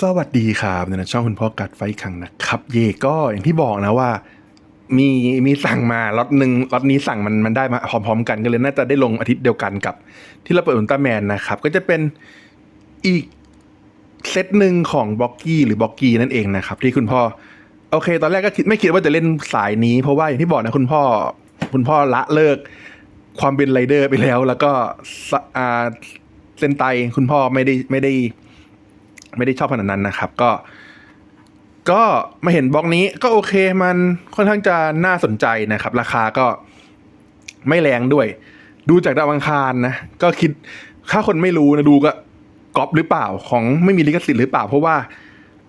สวัสดีครับในช่องคุณพ่อกัดไฟขังนะครับ เย่ก็อย่างที่บอกนะว่า มีมีสั่งมาล็อตหนึ่งล็อตนี้สั่งมันมันได้มาพร้อมๆ กันก็เลยน่าจะได้ลงอาทิตย์เดียวกันกับ ที่เราเปิดอุลตร้าแมนนะครับ ก็จะเป็นอีกเซตหนึ่งของบ็อกกี้หรือบ็อกกี้นั่นเองนะครับ ที่คุณพ่อ โอเค ตอนแรกก็คิดไม่คิดว่าจะเล่นสายนี้ เพราะว่าอย่างที่บอกนะคุณพ่อ คุณพ่อละเลิก ความเป็นไรเดอร์ไปแล้ว แล้วก็สะอ่าเซนไตคุณพ่อไม่ได้ไม่ได้ไม่ได้ชอบขนาดนั้นนะครับ ก็ ก็มาเห็นบล็อกนี้ก็โอเคมันค่อนข้างจะน่าสนใจนะครับ ราคาก็ไม่แรงด้วย ดูจากดาวอังคารนะ ก็คิดถ้าคนไม่รู้นะดูก็ก๊อปหรือเปล่าของไม่มีลิขสิทธิ์หรือเปล่า เพราะว่า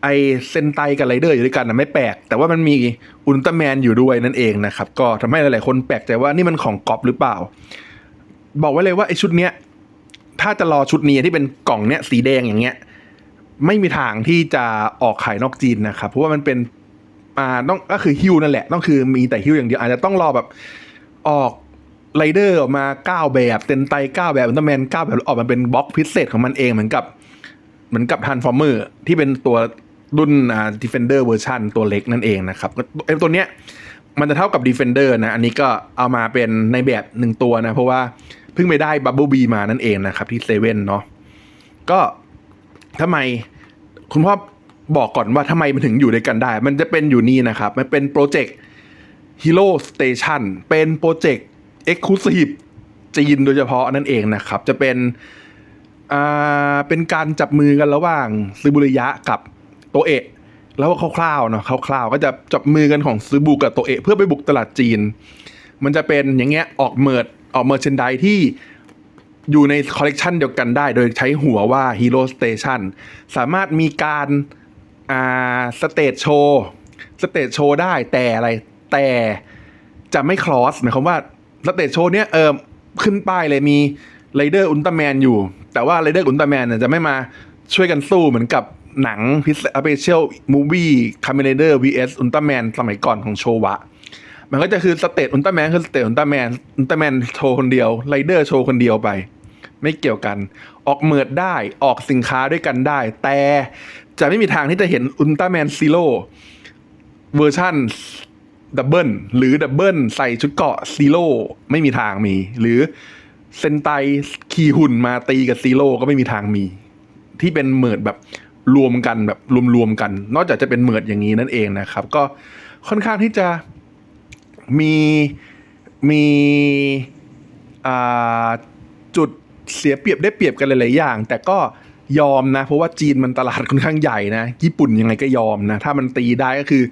ไอเซนไตกับไรเดอร์อยู่ด้วยกันนะไม่แปลก แต่ว่ามันมีอุลตร้าแมนอยู่ด้วยนั่นเองนะครับ ก็ทำให้หลายๆคนแปลกใจว่านี่มันของก๊อปหรือเปล่า บอกไว้เลยว่าไอชุดเนี้ยถ้าจะรอชุดนี้ที่เป็นกล่องเนี้ยสีแดงอย่างเงี้ย ไม่มีทางที่จะออกขายนอกจีนนะครับเพราะว่ามันเป็นอ่าต้องก็คือฮิวนั่นแหละ ต้องคือมีแต่ฮิวอย่างเดียวอาจจะต้องรอแบบออกไรเดอร์ออกมาเก้าแบบเต็นไตเก้าแบบอุลตร้าแมนเก้าแบบออกมาเป็นบล็อกพิเศษของมันเองเหมือนกับ เหมือนกับทันฟอร์เมอร์ที่เป็นตัวรุ่นอ่า Defender เวอร์ชันตัวเล็กนั่นเองนะครับไอ้ตัวเนี้ยมันจะเท่ากับ Defender นะ อันนี้ก็เอามาเป็นในแบบหนึ่งตัวนะ เพราะว่าเพิ่งไปได้ Bubble B มานั่นเองนะครับ ที่เซเว่นเนาะก็ ทำไมคุณพ่อบอกก่อนว่าทำไมมันถึงอยู่ด้วยกันได้ มันจะเป็นอยู่นี่นะครับ มันเป็นโปรเจกต์ Hero Station เป็นโปรเจกต์ Exclusive จีนโดยเฉพาะนั่นเองนะครับ จะเป็นอ่าเป็นการจับมือกันระหว่างซูบุริยะกับโตเอะแล้วก็คร่าวๆเนาะคร่าวๆ ก็จะจับมือกันของซูบุกับโตเอะเพื่อไปบุกตลาดจีน มันจะเป็นอย่างเงี้ยออกเมิดออกเมอร์เชนไดที่ อยู่ในคอลเลกชันเดียวกันได้ โดยใช้หัวว่า Hero Station สามารถมีการอ่าสเตจโชว์สเตจโชว์ได้แต่อะไรแต่จะไม่คลอสหมายความว่าสเตจโชว์เนี้ยเออขึ้นป้ายเลยมีไรเดอร์อุลตร้าแมนอยู่ แต่ว่าไรเดอร์อุลตร้าแมนเนี่ยจะไม่มาช่วยกันสู้เหมือนกับหนังพิเศษสเปเชียลมูวี่คาเมเดอร์ vs อุลตร้าแมนสมัยก่อนของโชวะ มันก็จะคือสเตตอุลตร้าแมนคือสเตตอุลตร้าแมนอุลตร้าแมนโชว์คนเดียวไรเดอร์โชว์คนเดียวไป ไม่เกี่ยวกัน ออกเมิดได้ออกสินค้าด้วยกันได้ แต่จะไม่มีทางที่จะเห็นอุลตร้าแมนซีโร่เวอร์ชันดับเบิลหรือดับเบิลใส่ชุดเกาะซีโร่ไม่มีทางมี หรือเซนไตขี่หุ่นมาตีกับซีโร่ก็ไม่มีทางมี ที่เป็นเมิดแบบรวมกันแบบรวมๆกัน นอกจากจะเป็นเมิดอย่างนี้นั่นเองนะครับ ก็ค่อนข้างที่จะมีมีจุด เสียเปรียบได้เปรียบกันหลายๆอย่าง แต่ก็ยอมนะ เพราะว่าจีนมันตลาดค่อนข้างใหญ่นะ ญี่ปุ่นยังไงก็ยอมนะ ถ้ามันตีได้ก็คือ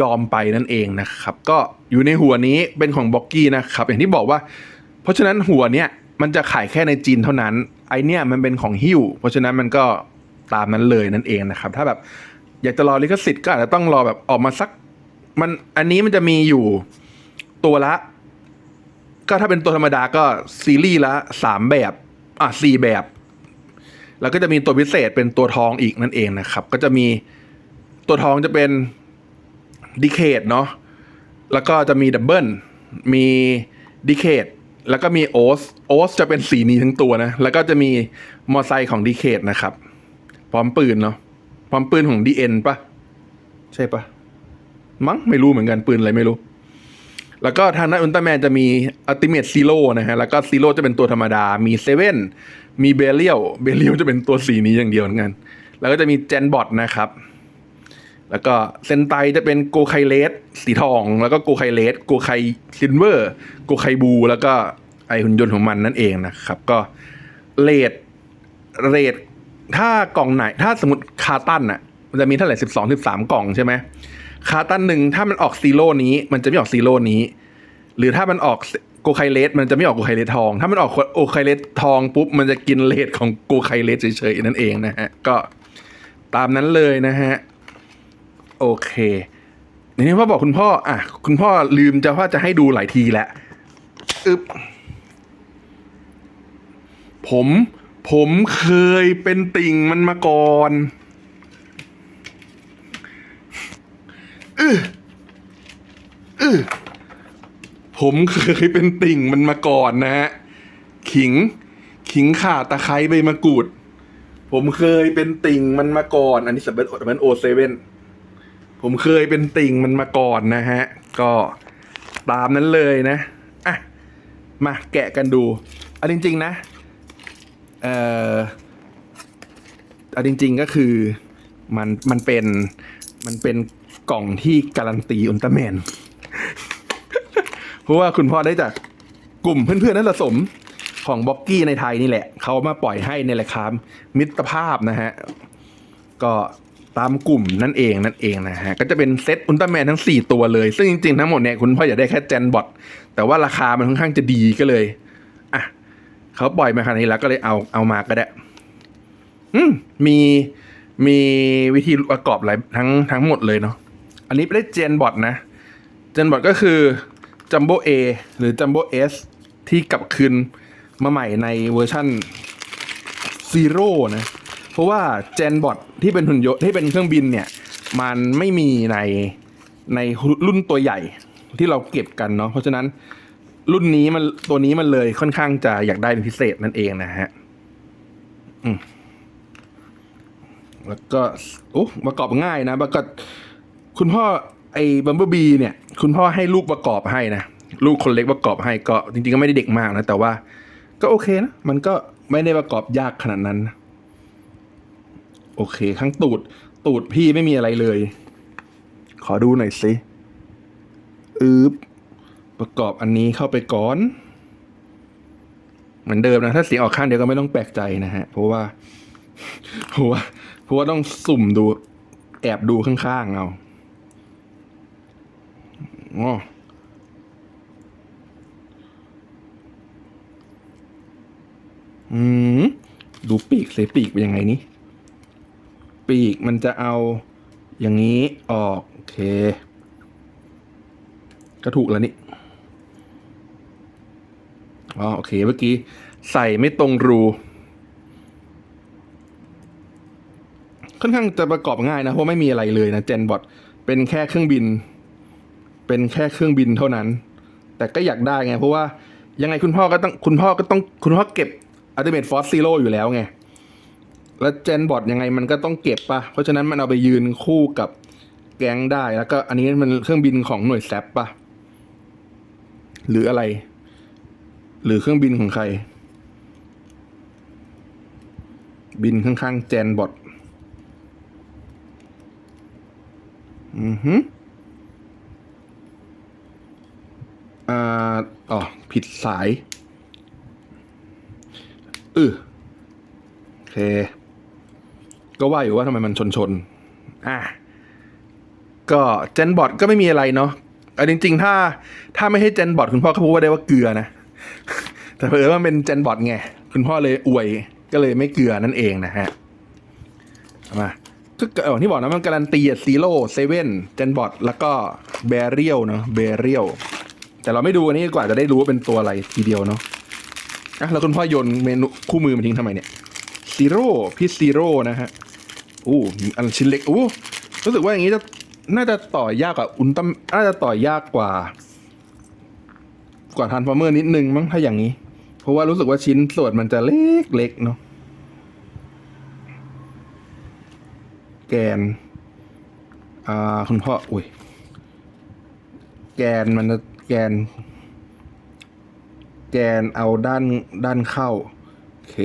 ยอมไปนั่นเองนะครับ ก็อยู่ในหัวนี้เป็นของบ็อกกี้นะครับ อย่างที่บอกว่า เพราะฉะนั้นหัวเนี้ยมันจะขายแค่ในจีนเท่านั้น ไอเนี้ยมันเป็นของฮิ้ว เพราะฉะนั้นมันก็ตามนั้นเลยนั่นเองนะครับ ถ้าแบบอยากจะรอลิขสิทธิ์ก็อาจจะต้องรอแบบออกมาสัก มันอันนี้มันจะมีอยู่ตัวละ ก็ถ้าเป็นตัวธรรมดาก็ซีรีส์ละสามแบบ อะสี่แบบ แล้วก็จะมีตัวพิเศษเป็นตัวทองอีกนั่นเองนะครับ ก็จะมีตัวทองจะเป็นดีเคดเนาะแล้วก็จะมีดับเบิลมีดีเคดแล้วก็มีโอสโอสจะเป็นสีนี้ทั้งตัวนะ แล้วก็จะมีมอไซค์ของดีเคดนะครับ พร้อมปืนเนาะพร้อมปืนของดีเอ็นปะใช่ปะมั้งไม่รู้เหมือนกันปืนอะไรไม่รู้ แล้วก็ทางด้านอุลตร้าแมนจะมีอัลติเม e ซีโร่นะฮะ แล้วก็ซีโร่จะเป็นตัวธรรมดา มีเซเว่น มีเบเลียวเบเลียวจะเป็นตัวสีนี้อย่างเดียวเหมือนกัน แล้วก็จะมีเจนบอทนะครับ แล้วก็เซนไตจะเป็นโกไคเลสสีทอง แล้วก็โกไคเลสโกไคซิลเวอร์ โกไคบู แล้วก็ไอหุ่นยนต์ของมันนั่นเองนะครับ ก็เลทเรทถ้ากล่องไหน ถ้าสมมติคาตันอะมันจะมีเท่าไหร่สิบสองสิบสามกล่องใช่ไหม คาตันหนึ่งถ้ามันออกซีโร่นี้ มันจะไม่ออกซีโร่นี้ หรือถ้ามันออกโกไคเลสมันจะไม่ออกโกไคเลสทอง ถ้ามันออกโอไคเลสทองปุ๊บมันจะกินเลทของโกไคเลสเฉยๆนั่นเองนะฮะ ก็ตามนั้นเลยนะฮะ โอเคทีนี้พ่อบอกคุณพ่อ อะ คุณพ่อลืมจะว่าจะให้ดูหลายทีแล้วอึบผมผมเคยเป็นติ่งมันมาก่อน อือผมเคยเป็นติ่งมันมาก่อนนะฮะ ขิง ขิงข่าตะไคร้ใบมะกรูด ผมเคยเป็นติ่งมันมาก่อน อันนี้สับเบิลมันโอเซเว่นผมเคยเป็นติ่งมันมาก่อนนะฮะ ก็ตามนั้นเลยนะอะมาแกะกันดูเอันจริง ๆ นะ เอ่อเอาจริง ๆ ก็คือมันมันเป็นมันเป็น กล่องที่การันตีอุลตร้าแมน เพราะว่าคุณพ่อได้จากกลุ่มเพื่อนๆนักสะสมของบ็อกกี้ในไทยนี่แหละ เขามาปล่อยให้ในราคามิตรภาพนะฮะ ก็ตามกลุ่มนั่นเองนั่นเองนะฮะ ก็จะเป็นเซตอุลตร้าแมนทั้ง 4 ตัวเลย ซึ่งจริงๆ ทั้งหมดเนี่ยคุณพ่ออยากได้แค่เจนบอทแต่ว่าราคามันค่อนข้างจะดีก็เลยอะเขาปล่อยมาขนาดนี้แล้วก็เลยเอาเอามาก็ได้ อืมมีมีวิธีประกอบหลายทั้งทั้งหมดเลยเนาะ อันนี้ได้เจนบอทนะ เจนบอทก็คือจัมโบ้ A หรือจัมโบ้ S ที่กลับคืนมาใหม่ในเวอร์ชั่นซีโร่นะ เพราะว่าเจนบอทที่เป็นหุ่นยนต์ที่เป็นเครื่องบินเนี่ย มันไม่มีในในรุ่นตัวใหญ่ที่เราเก็บกันเนาะเพราะฉะนั้นรุ่นนี้มันตัวนี้มันเลยค่อนข้างจะอยากได้เป็นพิเศษนั่นเองนะฮะอืมแล้วก็โอ้ประกอบง่ายนะประกอบ คุณพ่อไอ้บัมเบอร์บีเนี่ย คุณพ่อให้ลูกประกอบให้นะ ลูกคนเล็กประกอบให้ก็จริงๆก็ไม่ได้เด็กมากนะ แต่ว่า ก็โอเคนะ มันก็ไม่ได้ประกอบยากขนาดนั้นนะโอเค ข้างตูด ตูดพี่ไม่มีอะไรเลย ขอดูหน่อยสิอืบประกอบอันนี้เข้าไปก่อน เหมือนเดิมนะ ถ้าเสียงออกข้างเดียวก็ไม่ต้องแปลกใจนะฮะ เพราะว่าเพราะว่าเพราะว่าต้องสุ่มดู แอบดูข้างๆเอา อ๋ออืมดูปีกเสปีกเป็นยังไงนี่ปีกมันจะเอาอย่างนี้ออกโอเค ก็ถูกแล้วนี่อ๋อโอเคเมื่อกี้ใส่ไม่ตรงรู ค่อนข้างจะประกอบง่ายนะ เพราะไม่มีอะไรเลยนะเจนบอทเป็นแค่เครื่องบิน เป็นแค่เครื่องบินเท่านั้น แต่ก็อยากได้ไง เพราะว่ายังไงคุณพ่อก็ต้องคุณพ่อก็ต้องคุณพ่อเก็บอัลติเมทฟอสซีโร่อยู่แล้วไง แล้วเจนบอทยังไงมันก็ต้องเก็บปะเพราะฉะนั้นมันเอาไปยืนคู่กับแก๊งได้แล้วก็อันนี้มันเครื่องบินของหน่วยแซปปะหรืออะไร หรือเครื่องบินของใคร บินข้างๆเจนบอทอือฮึอ่าอ๋อผิดสายเออโอเค ก็ว่าอยู่ว่าทำไมมันชนชนอะก็เจนบอทก็ไม่มีอะไรเนาะเอาจริงๆ ถ้าถ้าไม่ให้เจนบอทคุณพ่อก็พูดว่าได้ว่าเกลือนะ แต่เผอิญว่ามันเป็นเจนบอทไง คุณพ่อเลยอวยก็เลยไม่เกลือนั่นเองนะฮะ มาก็เออที่บอกนะมันการันตีซีโร่เซเว่นเจนบอทแล้วก็เบเรียลเนาะเบเรียล แต่เราไม่ดูอันนี้ดีกว่าจะได้รู้ว่าเป็นตัวอะไรทีเดียวเนาะอะแล้วคุณพ่อโยนเมนูคู่มือมาทิ้งทำไมเนี่ยซีโร่พี่ซีโร่นะฮะอู้อันชิ้นเล็กอู้รู้สึกว่าอย่างนี้จะน่าจะต่อยากกว่าอุลตร้าน่าจะต่อยากกว่า กว่าทันฟอร์เมอร์นิดนึงมั้งถ้าอย่างนี้ เพราะว่ารู้สึกว่าชิ้นส่วนมันจะเล็กเล็กๆเนาะแกน อ่า คุณพ่อ อุ้ย แกนมันจะ แกน แกนเอาด้านด้านเข้า โอเค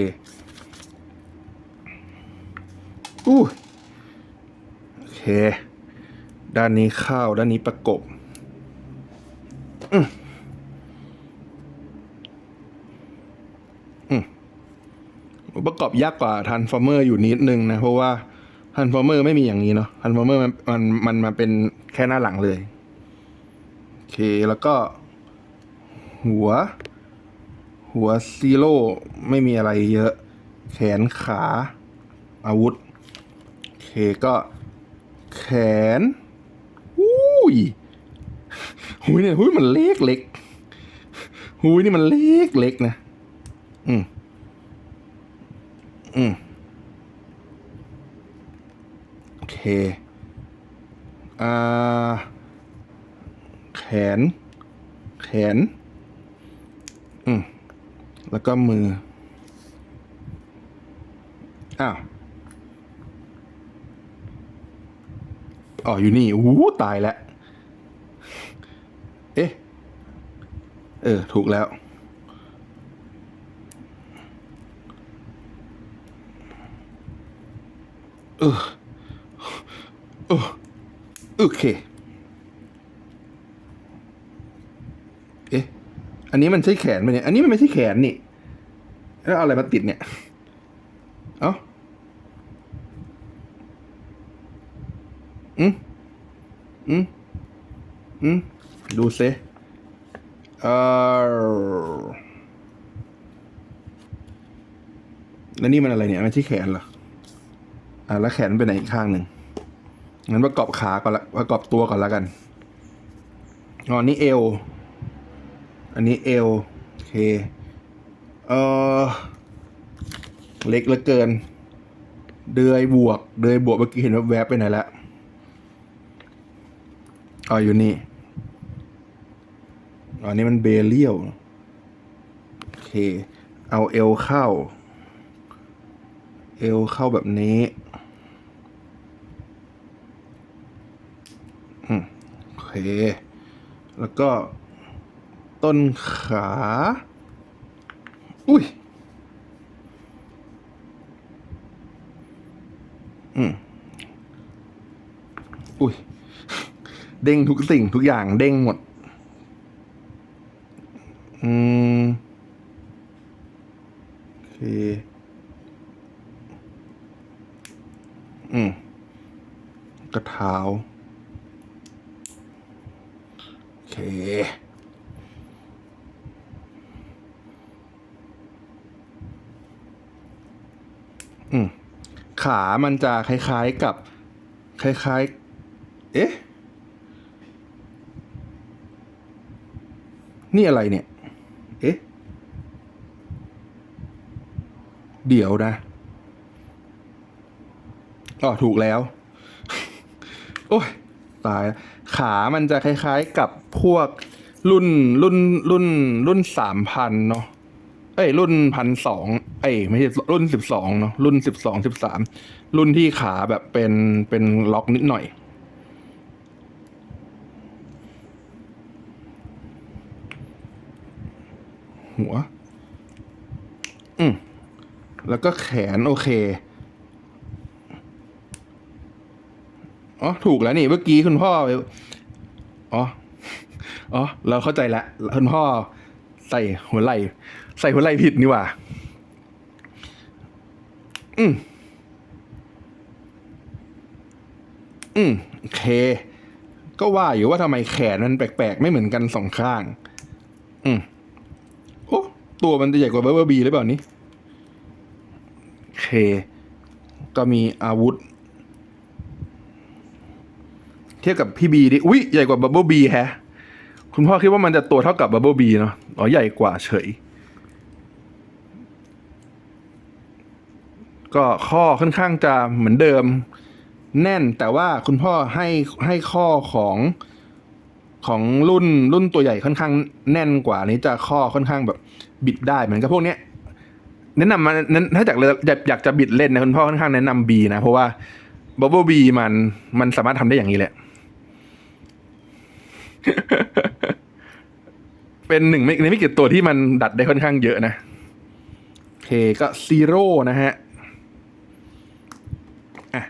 อู้โอเค ด้านนี้เข้า ด้านนี้ประกบอืมอืมประกอบยากกว่าทันฟอร์เมอร์อยู่นิดนึงนะ เพราะว่าทันฟอร์เมอร์ไม่มีอย่างนี้เนาะทันฟอร์เมอร์มันมันมันมาเป็นแค่หน้าหลังเลย เค แล้วก็ หัว หัวซีโร่ไม่มีอะไรเยอะ แขนขาอาวุธ โอเคก็ แขนอุ้ยหุยเนี่ยหุยมันเล็กเล็กหุยนี่มันเล็กเล็กนะ อืม อืม โอเค อ่า น แขน อืม แล้วก็มือ อ้าวอ๋ออยู่นี่อู้ตายแล้ว เอ๊ะ เออ ถูกแล้ว เออเออโอเค เอ๊ะ อันนี้มันใช่แขนไหมเนี่ย อันนี้มันไม่ใช่แขนนี่ แล้วเอาอะไรมาติดเนี่ย เอ้าอืมอืมอืมดูซิเออแล้วนี่มันอะไรเนี่ยไมันที่แขนเหรอ อ่าแล้วแขนไปไหนอีกข้างหนึ่งงั้นประกอบขาก่อนละประกอบตัวก่อนละกันอ๋อนี่เอว อันนี้เอวโอเคเออเล็กเหลือเกิน เดือยบวก เดือยบวกเมื่อกี้เห็นแวบๆไปไหนแล้วอ๋ออยู่นี่อ๋อนี่มันเบเลียวโอเค เอาเอวเข้า เอวเข้าแบบนี้โอเค แล้วก็ ต้นขา อุ้ย อืมอุ้ย เด้งทุกสิ่งทุกอย่างเด้งหมด อืม โอเค อืมกระเท้า โอเค อืม ขา มันจะคล้ายๆกับ คล้ายๆ เอ๊ะ นี่อะไรเนี่ย เอ๊ะ เดี๋ยวนะอ๋อถูกแล้ว โอ้ย ตาย ขามันจะคล้ายๆกับพวกรุ่นรุ่นรุ่นรุ่นสามพันเนาะ เอ้ย รุ่นพันสองเอ้ยไม่ใช่รุ่นสิบสองเนาะรุ่นสิบสองสิบสามรุ่นที่ขาแบบเป็นเป็นล็อกนิดหน่อย หัว อืมแล้วก็แขนโอเคอ๋อถูกแล้วนี่เมื่อกี้คุณพ่ออ๋ออ๋อเราเข้าใจแล้วคุณพ่อ ใส่หัวไหล่ใส่หัวไหล่ผิดนี่ว่า อืมอืมโอเค ก็ว่าอยู่ว่าทำไมแขนมันแปลกๆ ไม่เหมือนกันสองข้าง อืมโอ้ตัวมันจะใหญ่กว่าเบอร์เบอร์บีหรือเปล่านี่โอเค ก็มีอาวุธ เทียบกับพี่บีดิ อุ้ยใหญ่กว่าบับเบิลบีแฮะ คุณพ่อคิดว่ามันจะตัวเท่ากับบับเบิลบีเนาะอ๋อใหญ่กว่าเฉย ก็ข้อค่อนข้างจะเหมือนเดิม แน่นแต่ว่าคุณพ่อให้ให้ข้อของของรุ่นรุ่นตัวใหญ่ค่อนข้างแน่นกว่านี้จะข้อค่อนข้างแบบบิดได้เหมือนกับพวกเนี้ยแนะนำมาถ้าจากอยากอยากจะบิดเล่นนะคุณพ่อค่อนข้างแนะนำบีนะ เพราะว่าบับเบิลบีมันมันสามารถทำได้อย่างนี้แหละ เป็นหนึ่งในไม่กี่ตัวที่มันดัดได้ค่อนข้างเยอะนะโอเคก็ซีโร่นะฮะอะ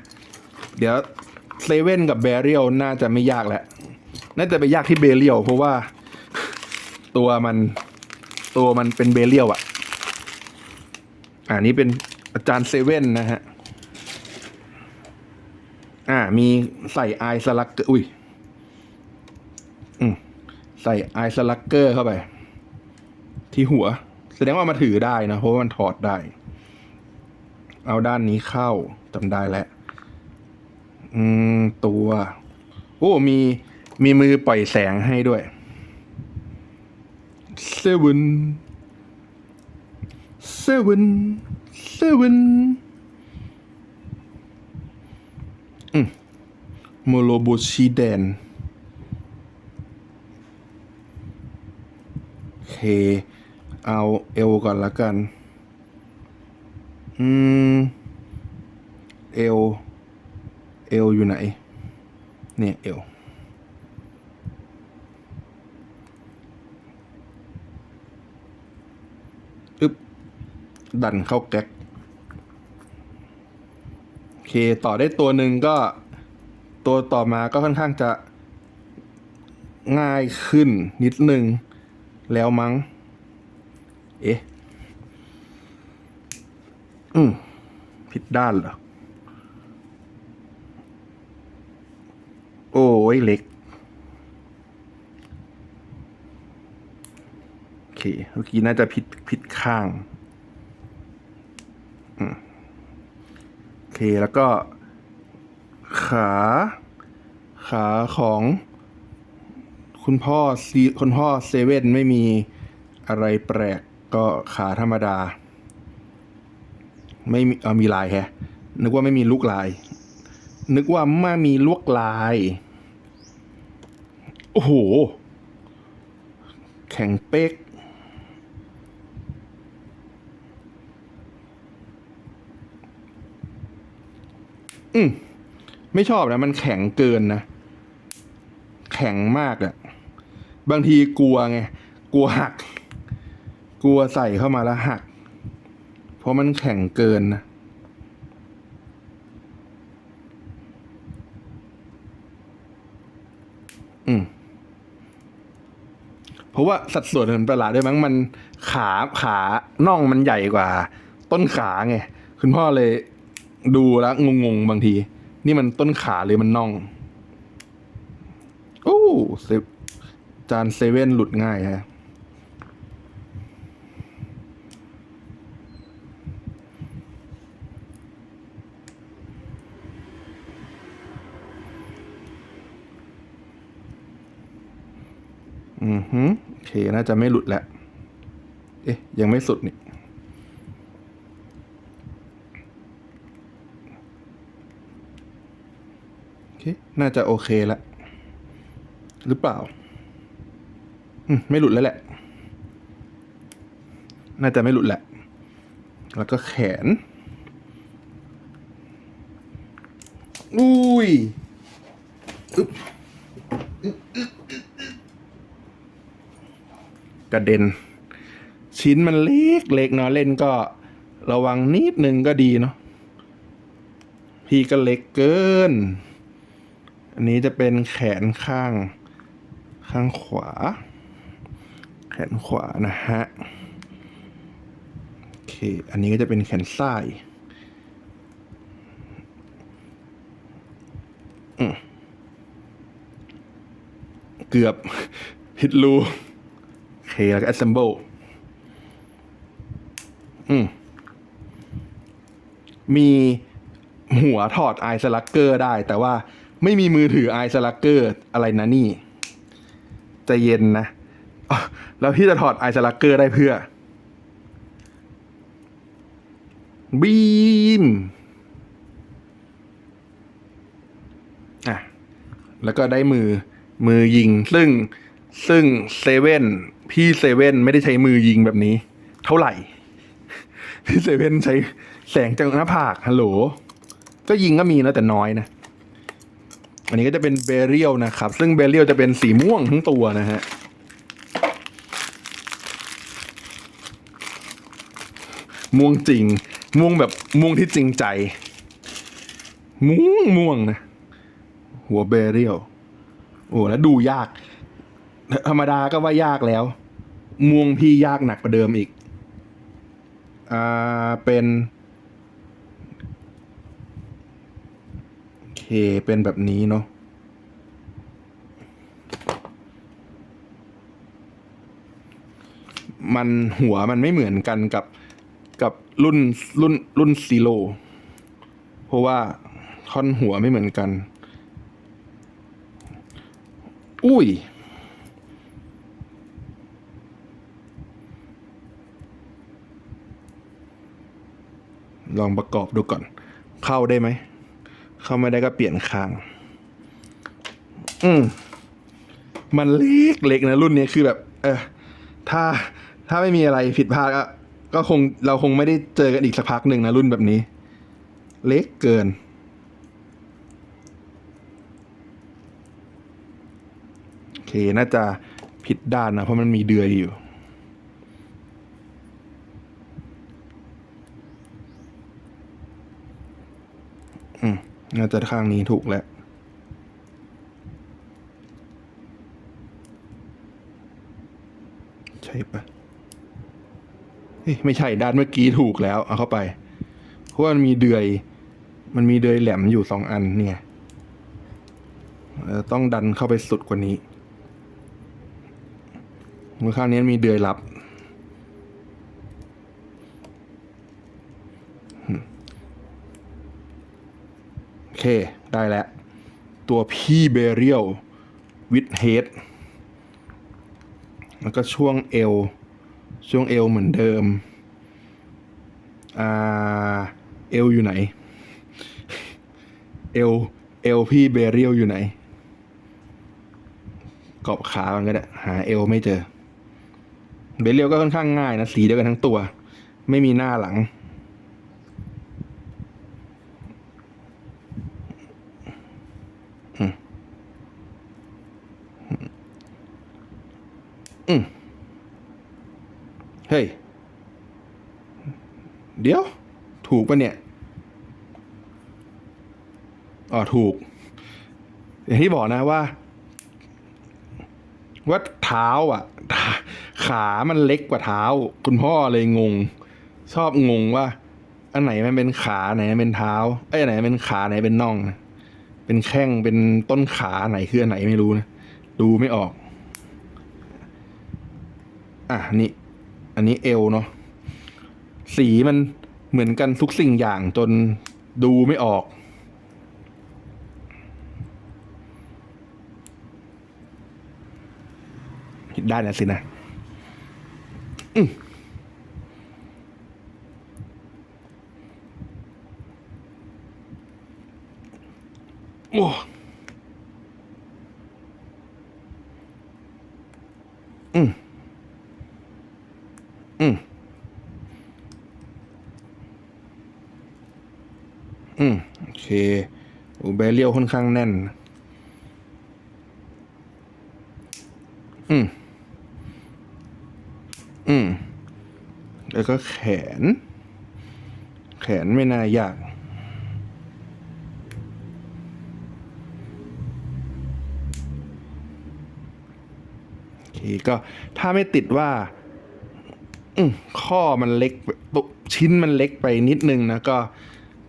เดี๋ยวเซเว่นกับเบเรียลน่าจะไม่ยากแหละน่าจะไปยากที่เบเรียลเพราะว่าตัวมันตัวมันเป็นเบเรียลอะอ่านี้เป็นอาจารย์เซเว่นนะฮะ อ่า มีใส่ไอสลักเกอร์อุ้ย ใส่ไอสลักเกอร์เข้าไป ที่หัว แสดงว่ามาถือได้นะ เพราะว่ามันถอดได้ เอาด้านนี้เข้าจำได้แล้ว อืม ตัว โอ้ มีมีมือปล่อยแสงให้ด้วยเซเว่นเซเว่นเซเว่นอืมโมโลโบชิแดน โอ เอาเอวก่อนละกัน อืม เอว เอวอยู่ไหน เนี่ยเอว อึบดันเข้าแก๊ก โอเค ต่อได้ตัวหนึ่งก็ตัวต่อมาก็ค่อนข้างจะง่ายขึ้นนิดนึง แล้วมั้ง เอ๊ะ อืมผิดด้านเหรอ โอ้ยเล็ก โอเค เมื่อกี้น่าจะผิดผิดข้างอืมโอเค แล้วก็ ขา ขาของ คุณพ่อซีคุณพ่อเซเว่นไม่มีอะไรแปลกก็ขาธรรมดา ไม่มีเอามีลายแฮะ นึกว่าไม่มีลูกลาย นึกว่าไม่มีลวกลาย โอ้โห แข็งเป๊กอืมไม่ชอบนะ มันแข็งเกินนะ แข็งมากอะ บางทีกลัวไงกลัวหัก กลัวใส่เข้ามาแล้วหัก เพราะมันแข็งเกินนะอืมเพราะว่าสัดส่วนมันประหลาดด้วยมั้งมันขาขาน่องมันใหญ่กว่า ต้นขาไงคุณพ่อเลยดูแล้วงงๆบางที นี่มันต้นขาหรือมันน่องโอ้เซฟ จานเซเว่นหลุดง่ายฮะอือฮึโอเค น่าจะไม่หลุดแล้ว เอ๊ะ ยังไม่สุดนี่โอเค น่าจะโอเคแล้วหรือเปล่า ไม่หลุดแล้วแหละ น่าจะไม่หลุดแหละ แล้วก็แขน อุ้ยอึ๊บกระเด็น ชิ้นมันเล็กเล็กเนาะเล่นก็ระวังนิดนึงก็ดีเนาะพี่ก็เล็กเกิน อันนี้จะเป็นแขนข้าง ข้างขวา แขนขวานะฮะ โอเค อันนี้ก็จะเป็นแขนซ้ายเกือบผิดรูโอเค แล้วก็ assemble อืมมีหัวถอดไอสลักเกอร์ได้ แต่ว่าไม่มีมือถือไอสลักเกอร์อะไรนะนี่ใจะเย็นนะ แล้วพี่จะถอดไอสลักเกอร์ได้เพื่อ บีมอะ แล้วก็ได้มือมือยิง ซึ่งซึ่งเซเว่นพี่เซเว่นไม่ได้ใช้มือยิงแบบนี้ เท่าไหร่ พี่เซเว่นใช้แสงจากหน้าผากฮัลโหล ก็ยิงก็มีนะแต่น้อยนะ อันนี้ก็จะเป็นเบเรียลนะครับ ซึ่งเบเรียลจะเป็นสีม่วงทั้งตัวนะฮะ ม่วงจริง ม่วงแบบม่วงที่จริงใจ ม่วงม่วงนะ หัวเบเรียลโอ้แล้วดูยาก ธรรมดาก็ว่ายากแล้ว ม่วงพี่ยากหนักกว่าเดิมอีก อ่า เป็นโอเคเป็นแบบนี้เนาะมันหัวมันไม่เหมือนกันกับ กับรุ่นรุ่นรุ่นซีโร่เพราะว่าท่อนหัวไม่เหมือนกัน อุ้ย ลองประกอบดูก่อน เข้าได้ไหม เข้าไม่ได้ก็เปลี่ยนคาง อืมมันเล็กเล็กนะรุ่นนี้คือแบบ เออถ้าถ้าไม่มีอะไรผิดพลาดก็ ก็คงเราคงไม่ได้เจอกันอีกสักพักหนึ่งนะรุ่นแบบนี้ เล็กเกิน โอเค น่าจะผิดด้านนะ เพราะมันมีเดือยอยู่น่าจะข้างนี้ถูกแล้ว ใช่ปะ ไม่ใช่ด้านเมื่อกี้ถูกแล้ว เอาเข้าไป เพราะมันมีเดือย มันมีเดือยแหลมอยู่สองอันเนี่ยต้องดันเข้าไปสุดกว่านี้มือข้างนี้มีเดือยรับ โอเค ได้แล้ว ตัวพี่เบเรียลวิดเฮดแล้วก็ช่วงเอว ช่วงเอวเหมือนเดิม อ่า เอวอยู่ไหน เอว เอวพี่เบเรียลอยู่ไหนกรอบขามันก็ได้ หาเอวไม่เจอ เบเรียลก็ค่อนข้างง่ายนะ สีเดียวกันทั้งตัว ไม่มีหน้าหลัง อืม เฮ้ย เดี๋ยว ถูกปะเนี่ย อ๋อ ถูก อย่างที่บอกนะว่า ว่าเท้าอะ ขามันเล็กกว่าเท้า คุณพ่อเลยงง ชอบงงว่า อันไหนมันเป็นขาไหนเป็นเท้าไอ้ยไหนเป็นขาไหนเป็นน่อง เป็นแข้งเป็นต้นขาไหนคืออันไหนไม่รู้นะ ดูไม่ออก อะนี่ อันนี้เอวเนาะสีมันเหมือนกันทุกสิ่งอย่างจนดูไม่ออกได้นะสินะโอ้อืม อืมอืมโอเคอ้แบเรียวค่อนข้างแน่น อืมอืมแล้วก็แขน แขนไม่น่ายากโอเคก็ถ้าไม่ติดว่า ข้อมันเล็กชิ้นมันเล็กไปนิดนึงนะก็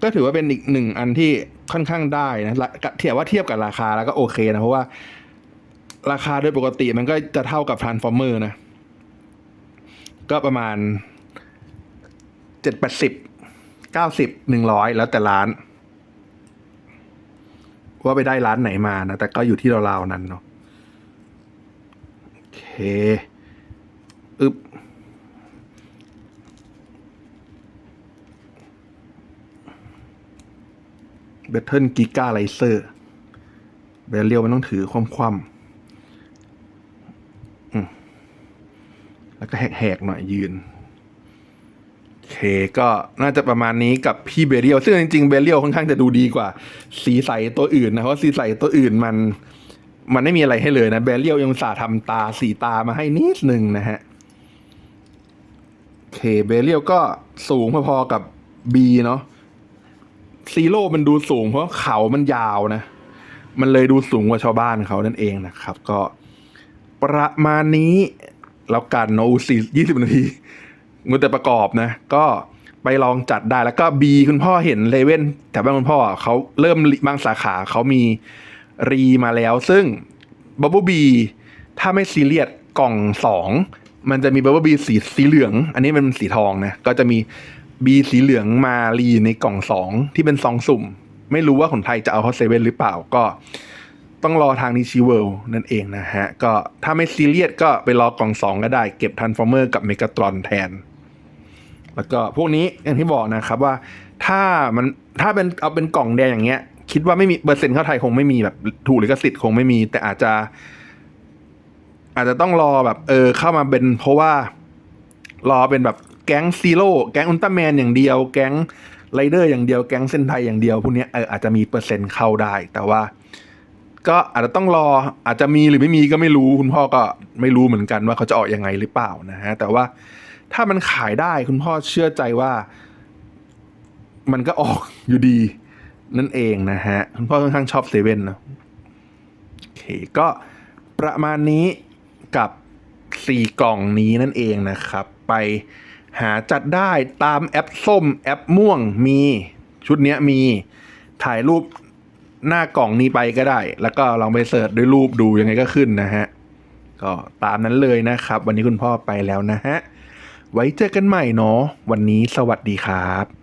ก็ถือว่าเป็นอีกหนึ่งอันที่ค่อนข้างได้นะละเทียบว่าเทียบกับราคาแล้วก็โอเคนะ เพราะว่าราคาโดยปกติมันก็จะเท่ากับ Transformer นะ ก็ประมาณเจ็ดแปดสิบเก้าสิบหนึ่งร้อยแล้วแต่ร้าน ว่าไปได้ร้านไหนมานะ แต่ก็อยู่ที่ราวๆนั้นเนาะโอเค อึบ เบทเทิลกิก้าไลเซอร์เบลเลียวมันต้องถือความคว่ำอืมแล้วก็แหกๆหน่อยยืนโอเคก็น่าจะประมาณนี้กับพี่เบเรียลซึ่งจริงๆเบเรียลค่อนข้างจะดูดีกว่า สีใสตัวอื่นนะเพราะสีใสตัวอื่นมันมันไม่มีอะไรให้เลยนะเบเรียลยังสาทำตาสีตามาให้นิดนึงนะฮะโอเคเบเรียลก็สูงพอๆกับ B เนาะ ซีโร่มันดูสูงเพราะเขามันยาวนะ มันเลยดูสูงกว่าชาวบ้านเขานั่นเองนะครับ ก็ประมาณนี้ แล้วกันเนอะสี่ยี่สิบนาทีงูแต่ประกอบนะ ก็ไปลองจัดได้แล้วก็บีคุณพ่อเห็นเลเว่นแต่บ้านคุณพ่อเขาเริ่มบางสาขาเขามีรีมาแล้ว ซึ่งบับเบิลบีถ้าไม่ซีเรียสกล่องสองมันจะมีบับเบิลบีสีสีเหลือง อันนี้มันสีทองนะ ก็จะมี บีสีเหลืองมารีในกล่องสองที่เป็นซองสุ่ม ไม่รู้ว่าคนไทยจะเอาเขาเซเว่นหรือเปล่าก็ต้องรอทางนิชิเวิลนั่นเองนะฮะ ก็ถ้าไม่ซีเรียสก็ไปรอกล่องสองก็ได้ เก็บทันฟอร์เมอร์กับเมกาตรอนแทน แล้วก็พวกนี้อย่างที่บอกนะครับว่าถ้ามันถ้าเป็นเอาเป็นกล่องแดงอย่างเงี้ย คิดว่าไม่มีเปอร์เซ็นต์เข้าไทยคงไม่มีแบบถูกลิขสิทธิ์คงไม่มี แต่อาจจะ อาจจะต้องรอแบบ เออเข้ามาเป็นเพราะว่ารอเป็นแบบ แก๊งซีโร่แก๊งอุลตร้าแมนอย่างเดียว แก๊งไรเดอร์อย่างเดียวแก๊งเส้นไทยอย่างเดียวพวกนี้เอออาจจะมีเปอร์เซ็นต์เข้าได้ แต่ว่า ก็อาจจะต้องรออาจจะมีหรือไม่มีก็ไม่รู้คุณพ่อก็ไม่รู้เหมือนกันว่าเขาจะออกยังไงหรือเปล่านะฮะแต่ว่าถ้ามันขายได้คุณพ่อเชื่อใจว่า มันก็ออกอยู่ดี นั่นเองนะฮะ คุณพ่อค่อนข้างชอบเซเว่นนะโอเคก็ประมาณนี้กับสี่กล่องนี้นั่นเองนะครับ ไป หาจัดได้ตามแอปส้มแอปม่วงมีชุดเนี้ยมีถ่ายรูปหน้ากล่องนี้ไปก็ได้ แล้วก็ลองไปเสิร์ชด้วยรูปดูยังไงก็ขึ้นนะฮะ ก็ตามนั้นเลยนะครับ วันนี้คุณพ่อไปแล้วนะฮะ ไว้เจอกันใหม่เนาะวันนี้สวัสดีครับ